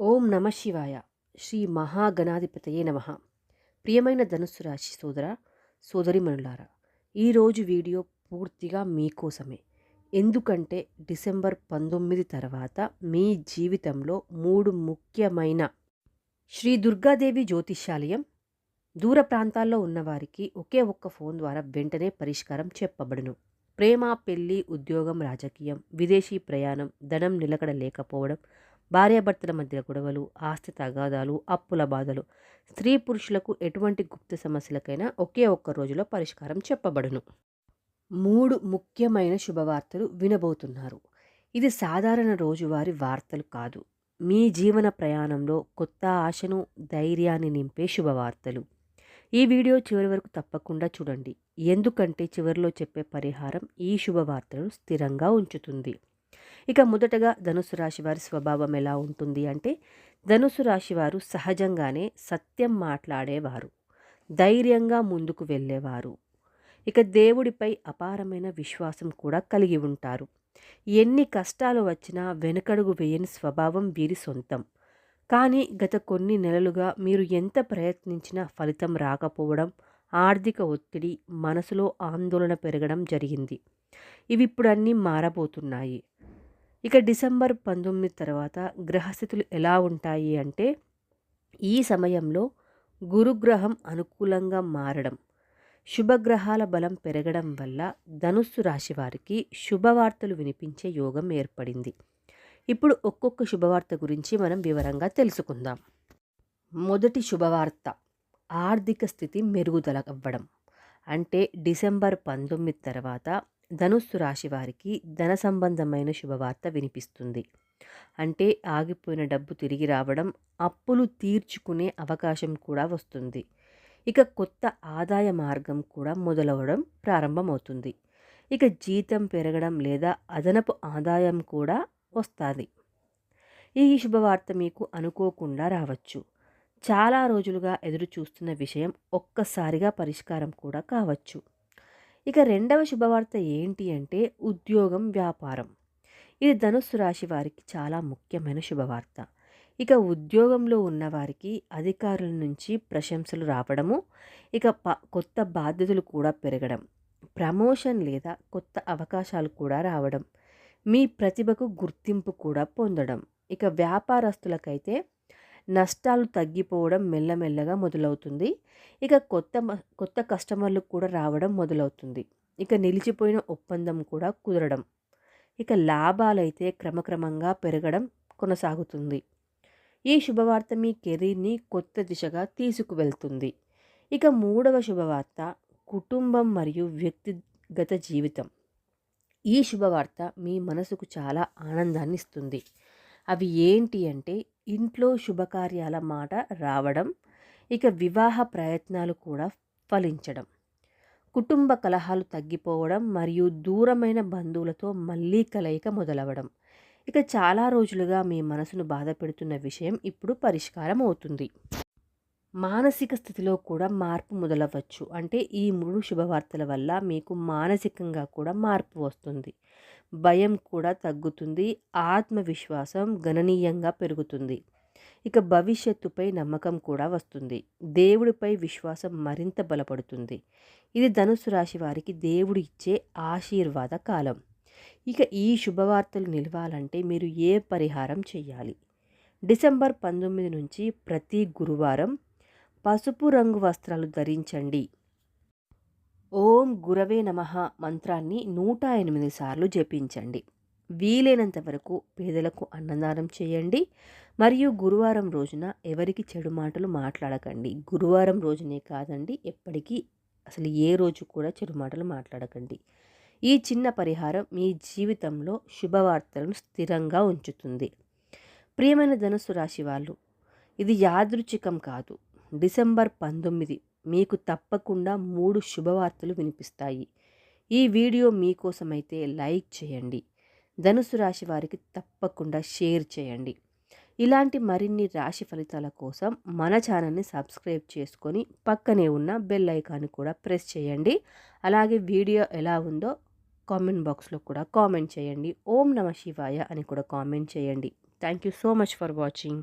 ఓం నమ శివాయ. శ్రీ మహాగణాధిపతయే నమ. ప్రియమైన ధనుస్సు రాశి సోదర సోదరిమణులారా ఈరోజు వీడియో పూర్తిగా మీకోసమే. ఎందుకంటే డిసెంబర్ పంతొమ్మిది తర్వాత మీ జీవితంలో మూడు ముఖ్యమైన శ్రీ దుర్గాదేవి జ్యోతిష్యాలయం దూర ప్రాంతాల్లో ఉన్నవారికి ఒకే ఒక్క ఫోన్ ద్వారా వెంటనే పరిష్కారం చెప్పబడును. ప్రేమ పెళ్ళి ఉద్యోగం రాజకీయం విదేశీ ప్రయాణం ధనం నిలకడ లేకపోవడం భార్యాభర్తల మధ్య గొడవలు ఆస్తి తగాదాలు అప్పుల బాధలు. స్త్రీ పురుషులకు ఎటువంటి గుప్త సమస్యలకైనా ఒకే ఒక్క రోజులో పరిష్కారం చెప్పబడును. మూడు ముఖ్యమైన శుభవార్తలు వినబోతున్నారు. ఇది సాధారణ రోజువారి వార్తలు కాదు. మీ జీవన ప్రయాణంలో కొత్త ఆశను ధైర్యాన్ని నింపే శుభవార్తలు. ఈ వీడియో చివరి వరకు తప్పకుండా చూడండి. ఎందుకంటే చివరిలో చెప్పే పరిహారం ఈ శుభవార్తలను స్థిరంగా ఉంచుతుంది. ఇక మొదటగా ధనుసు రాశి వారి స్వభావం ఎలా ఉంటుంది అంటే ధనుసు రాశి వారు సహజంగానే సత్యం మాట్లాడేవారు ధైర్యంగా ముందుకు వెళ్ళేవారు. ఇక దేవుడిపై అపారమైన విశ్వాసం కూడా కలిగి ఉంటారు. ఎన్ని కష్టాలు వచ్చినా వెనుకడుగు వేయని స్వభావం వీరి సొంతం. కానీ గత కొన్ని నెలలుగా మీరు ఎంత ప్రయత్నించినా ఫలితం రాకపోవడం ఆర్థిక ఒత్తిడి మనసులో ఆందోళన పెరగడం జరిగింది. ఇవి ఇప్పుడు అన్నీ మారబోతున్నాయి. ఇక డిసెంబర్ పంతొమ్మిది తర్వాత గ్రహస్థితులు ఎలా ఉంటాయి అంటే ఈ సమయంలో గురుగ్రహం అనుకూలంగా మారడం శుభగ్రహాల బలం పెరగడం వల్ల ధనుస్సు రాశి వారికి శుభవార్తలు వినిపించే యోగం ఏర్పడింది. ఇప్పుడు ఒక్కొక్క శుభవార్త గురించి మనం వివరంగా తెలుసుకుందాం. మొదటి శుభవార్త ఆర్థిక స్థితి మెరుగుదల అవ్వడం. అంటే డిసెంబర్ పంతొమ్మిది తర్వాత ధనుస్సు రాశి వారికి ధన సంబంధమైన శుభవార్త వినిపిస్తుంది. అంటే ఆగిపోయిన డబ్బు తిరిగి రావడం అప్పులు తీర్చుకునే అవకాశం కూడా వస్తుంది. ఇక కొత్త ఆదాయ మార్గం కూడా మొదలవడం ప్రారంభమవుతుంది. ఇక జీతం పెరగడం లేదా అదనపు ఆదాయం కూడా వస్తుంది. ఈ శుభవార్త మీకు అనుకోకుండా రావచ్చు. చాలా రోజులుగా ఎదురు చూస్తున్న విషయం ఒక్కసారిగా పరిష్కారం కూడా కావచ్చు. ఇక రెండవ శుభవార్త ఏంటి అంటే ఉద్యోగం వ్యాపారం. ఇది ధనుస్సు రాశి వారికి చాలా ముఖ్యమైన శుభవార్త. ఇక ఉద్యోగంలో ఉన్నవారికి అధికారుల నుంచి ప్రశంసలు రావడము ఇక ప కొత్త బాధ్యతలు కూడా పెరగడం ప్రమోషన్ లేదా కొత్త అవకాశాలు కూడా రావడం మీ ప్రతిభకు గుర్తింపు కూడా పొందడం. ఇక వ్యాపారస్తులకైతే నష్టాలు తగ్గిపోవడం మెల్లమెల్లగా మొదలవుతుంది. ఇక కొత్త కొత్త కస్టమర్లు కూడా రావడం మొదలవుతుంది. ఇక నిలిచిపోయిన ఒప్పందం కూడా కుదరడం. ఇక లాభాలైతే క్రమక్రమంగా పెరగడం కొనసాగుతుంది. ఈ శుభవార్త మీ కెరీర్ని కొత్త దిశగా తీసుకువెళ్తుంది. ఇక మూడవ శుభవార్త కుటుంబం మరియు వ్యక్తిగత జీవితం. ఈ శుభవార్త మీ మనసుకు చాలా ఆనందాన్ని ఇస్తుంది. అవి ఏంటి అంటే ఇంట్లో శుభకార్యాల మాట రావడం ఇక వివాహ ప్రయత్నాలు కూడా ఫలించడం. కుటుంబ కలహాలు తగ్గిపోవడం మరియు దూరమైన బంధువులతో మళ్ళీ కలయిక మొదలవడం. ఇక చాలా రోజులుగా మీ మనసును బాధ పెడుతున్న విషయం ఇప్పుడు పరిష్కారం అవుతుంది. మానసిక స్థితిలో కూడా మార్పు మొదలవచ్చు. అంటే ఈ మూడు శుభవార్తల వల్ల మీకు మానసికంగా కూడా మార్పు వస్తుంది. భయం కూడా తగ్గుతుంది ఆత్మవిశ్వాసం గణనీయంగా పెరుగుతుంది. ఇక భవిష్యత్తుపై నమ్మకం కూడా వస్తుంది. దేవుడిపై విశ్వాసం మరింత బలపడుతుంది. ఇది ధనుసు రాశి వారికి దేవుడు ఇచ్చే ఆశీర్వాద కాలం. ఇక ఈ శుభవార్తలు నిలవాలంటే మీరు ఏ పరిహారం చేయాలి డిసెంబర్ పంతొమ్మిది నుంచి ప్రతి గురువారం పసుపు రంగు వస్త్రాలు ధరించండి. ఓం గురవే నమ మంత్రాన్ని నూట ఎనిమిది సార్లు జపించండి. వీలైనంత వరకు పేదలకు అన్నదానం చేయండి. మరియు గురువారం రోజున ఎవరికి చెడు మాటలు మాట్లాడకండి. గురువారం రోజునే కాదండి ఎప్పటికీ అసలు ఏ రోజు కూడా చెడు మాటలు మాట్లాడకండి. ఈ చిన్న పరిహారం మీ జీవితంలో శుభవార్తలను స్థిరంగా ఉంచుతుంది. ప్రియమైన ధనుసు రాశి వాళ్ళు ఇది యాదృచ్ఛికం కాదు. డిసెంబర్ పంతొమ్మిది మీకు తప్పకుండా మూడు శుభవార్తలు వినిపిస్తాయి. ఈ వీడియో మీకోసమైతే లైక్ చేయండి. ధనుసు రాశి వారికి తప్పకుండా షేర్ చేయండి. ఇలాంటి మరిన్ని రాశి ఫలితాల కోసం మన ఛానల్ని సబ్స్క్రైబ్ చేసుకొని పక్కనే ఉన్న బెల్ ఐకాన్ కూడా ప్రెస్ చేయండి. అలాగే వీడియో ఎలా ఉందో కామెంట్ బాక్స్లో కూడా కామెంట్ చేయండి. ఓం నమ శివాయ అని కూడా కామెంట్ చేయండి. Thank you so much for watching.